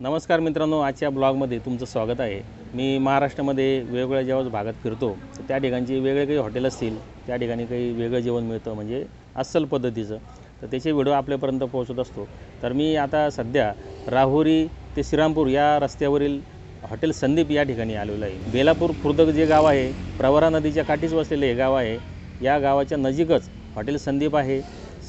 नमस्कार मित्रांनो आजच्या ब्लॉगमध्ये तुमचं स्वागत आहे. मी महाराष्ट्रामध्ये वेगवेगळ्या जेव्हा भागात फिरतो तर त्या ठिकाणची वेगळे काही हॉटेल असतील त्या ठिकाणी काही वेगळं जेवण मिळतं म्हणजे अस्सल पद्धतीचं. तर त्याचे व्हिडिओ आपल्यापर्यंत पोहोचत असतो. तर मी आता सध्या राहुरी ते श्रीरामपूर या रस्त्यावरील हॉटेल संदीप या ठिकाणी आलेलो आहे. बेलापूर खुर्दक जे गाव आहे प्रवरा नदीच्या काठीच वसलेले हे गाव आहे. या गावाच्या नजीकच हॉटेल संदीप आहे.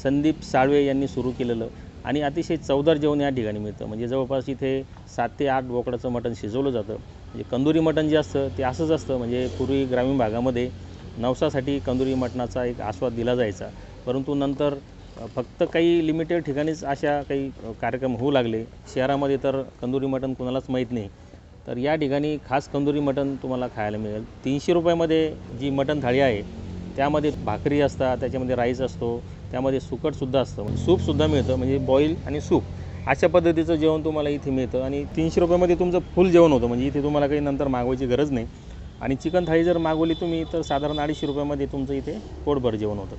संदीप साळवे यांनी सुरू केलेलं आणि अतिशय चवदार जेवण या ठिकाणी मिळतं. म्हणजे जवळपास इथे सात ते आठ बोकडाचं मटण शिजवलं जातं. म्हणजे कंदुरी मटण जे असतं ते असंच असतं. म्हणजे पूर्वी ग्रामीण भागामध्ये नवसासाठी कंदुरी मटणाचा एक आस्वाद दिला जायचा. परंतु नंतर फक्त काही लिमिटेड ठिकाणीच अशा काही कार्यक्रम होऊ लागले. शहरामध्ये तर कंदुरी मटण कोणालाच माहीत नाही. तर या ठिकाणी खास कंदुरी मटण तुम्हाला खायला मिळेल. तीनशे रुपयामध्ये जी मटण थाळी आहे त्यामध्ये भाकरी असतात त्याच्यामध्ये राईस असतो त्यामध्ये सुकटसुद्धा असतं. म्हणजे सूपसुद्धा मिळतं म्हणजे बॉईल आणि सूप अशा पद्धतीचं जेवण तुम्हाला इथे मिळतं आणि तीनशे रुपयामध्ये तुमचं फुल जेवण होतं. म्हणजे इथे तुम्हाला काही नंतर मागवायची गरज नाही. आणि चिकन थाळी जर मागवली तुम्ही तर साधारण अडीचशे रुपयामध्ये तुमचं इथे पोटभर जेवण होतं.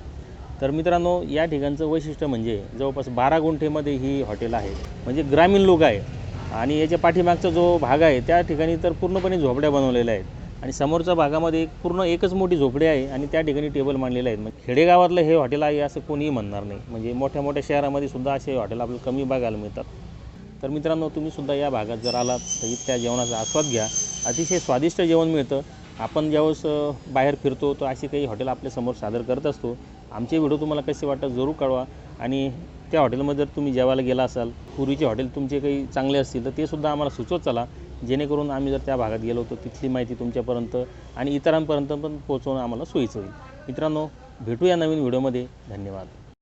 तर मित्रांनो या ठिकाणचं वैशिष्ट्य म्हणजे जवळपास बारा गुंठेमध्ये ही हॉटेल आहे. म्हणजे ग्रामीण लोक आहे आणि याच्या पाठीमागचा जो भाग आहे त्या ठिकाणी तर पूर्णपणे झोपड्या बनवलेल्या आहेत. आणि समोरच्या भागामध्ये एक पूर्ण एकच मोठी झोपडी आहे आणि त्या ठिकाणी टेबल मांडलेले आहेत. म्हणजे खेडेगावातलं हे हॉटेल आहे असं कोणीही म्हणणार नाही. म्हणजे मोठ्या मोठ्या शहरामध्ये सुद्धा असे हॉटेल आपल्याला कमी बघायला मिळतात. तर मित्रांनो तुम्ही सुद्धा या भागात जर आलात तर इथल्या जेवणाचा आस्वाद घ्या. अतिशय स्वादिष्ट जेवण मिळतं. आपण ज्यावेळेस बाहेर फिरतो तर अशी काही हॉटेल आपल्यासमोर सादर करत असतो. आमचे व्हिडिओ तुम्हाला कसे वाटतात जरूर कळवा. आणि त्या हॉटेलमध्ये जर तुम्ही जेवायला गेला असाल पूर्वीचे हॉटेल तुमचे काही चांगले असतील तर ते सुद्धा आम्हाला सुचवत चला. जेणेकरून आम्ही जर त्या भागात गेलो तर तिथली माहिती तुमच्यापर्यंत आणि इतरांपर्यंत पण पोहोचवणं आम्हाला सोयीचं होईल. मित्रांनो भेटूया नवीन व्हिडिओमध्ये. धन्यवाद.